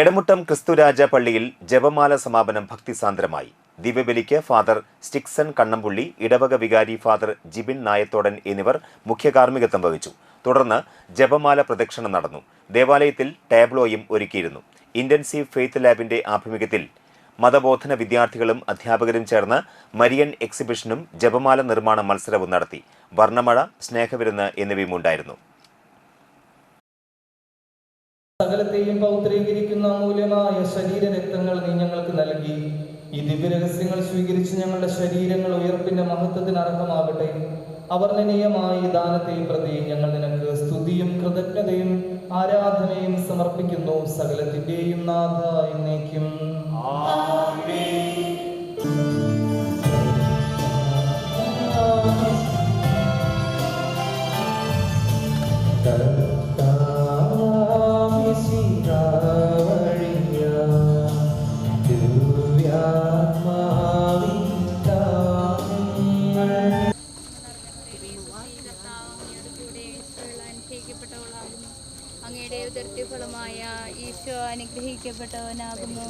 എടമുട്ടം ക്രിസ്തുരാജ പള്ളിയിൽ ജപമാല സമാപനം ഭക്തിസാന്ദ്രമായി. ദിവ്യബലിക്ക് ഫാദർ സ്റ്റിക്സൺ കണ്ണമ്പുള്ളി ഇടവക വികാരി ഫാദർ ജിബിൻ നായത്തോടൻ എന്നിവർ മുഖ്യ കാർമ്മികത്വം വഹിച്ചു. തുടർന്ന് ജപമാല പ്രദക്ഷിണം നടന്നു. ദേവാലയത്തിൽ ടാബ്ലോയും ഒരുക്കിയിരുന്നു. ഇന്റൻസീവ് ഫെയ്ത്ത് ലാബിന്റെ ആഭിമുഖ്യത്തിൽ മതബോധന വിദ്യാർത്ഥികളും അധ്യാപകരും ചേർന്ന് മരിയൻ എക്സിബിഷനും ജപമാല നിർമ്മാണ മത്സരവും നടത്തി. വർണമഴ സ്നേഹവിരുന്ന് എന്നിവയും ഉണ്ടായിരുന്നു സകലത്തെയും പൗത്രീകരിക്കുന്ന അമൂല്യമായ ശരീരരക്തങ്ങൾ നീ ഞങ്ങൾക്ക് നൽകി. ഈ ദിവ്യരഹസ്യങ്ങൾ സ്വീകരിച്ച് ഞങ്ങളുടെ ശരീരങ്ങൾ ഉയർപ്പിന്റെ മഹത്വത്തിന് അർഹമാകട്ടെ. അവർ ദാനത്തെയും പ്രതി ഞങ്ങൾ നിനക്ക് സ്തുതിയും കൃതജ്ഞതയും ആരാധനയും സമർപ്പിക്കുന്നു. സകലത്തിന്റെയും നാഥ എന്നേക്കും. അനുഗ്രഹിക്കപ്പെട്ടവളാകുന്നു അങ്ങയുടെ ഉദർത്തി ഫലമായ ഈശോ അനുഗ്രഹിക്കപ്പെട്ടവനാകുന്നു.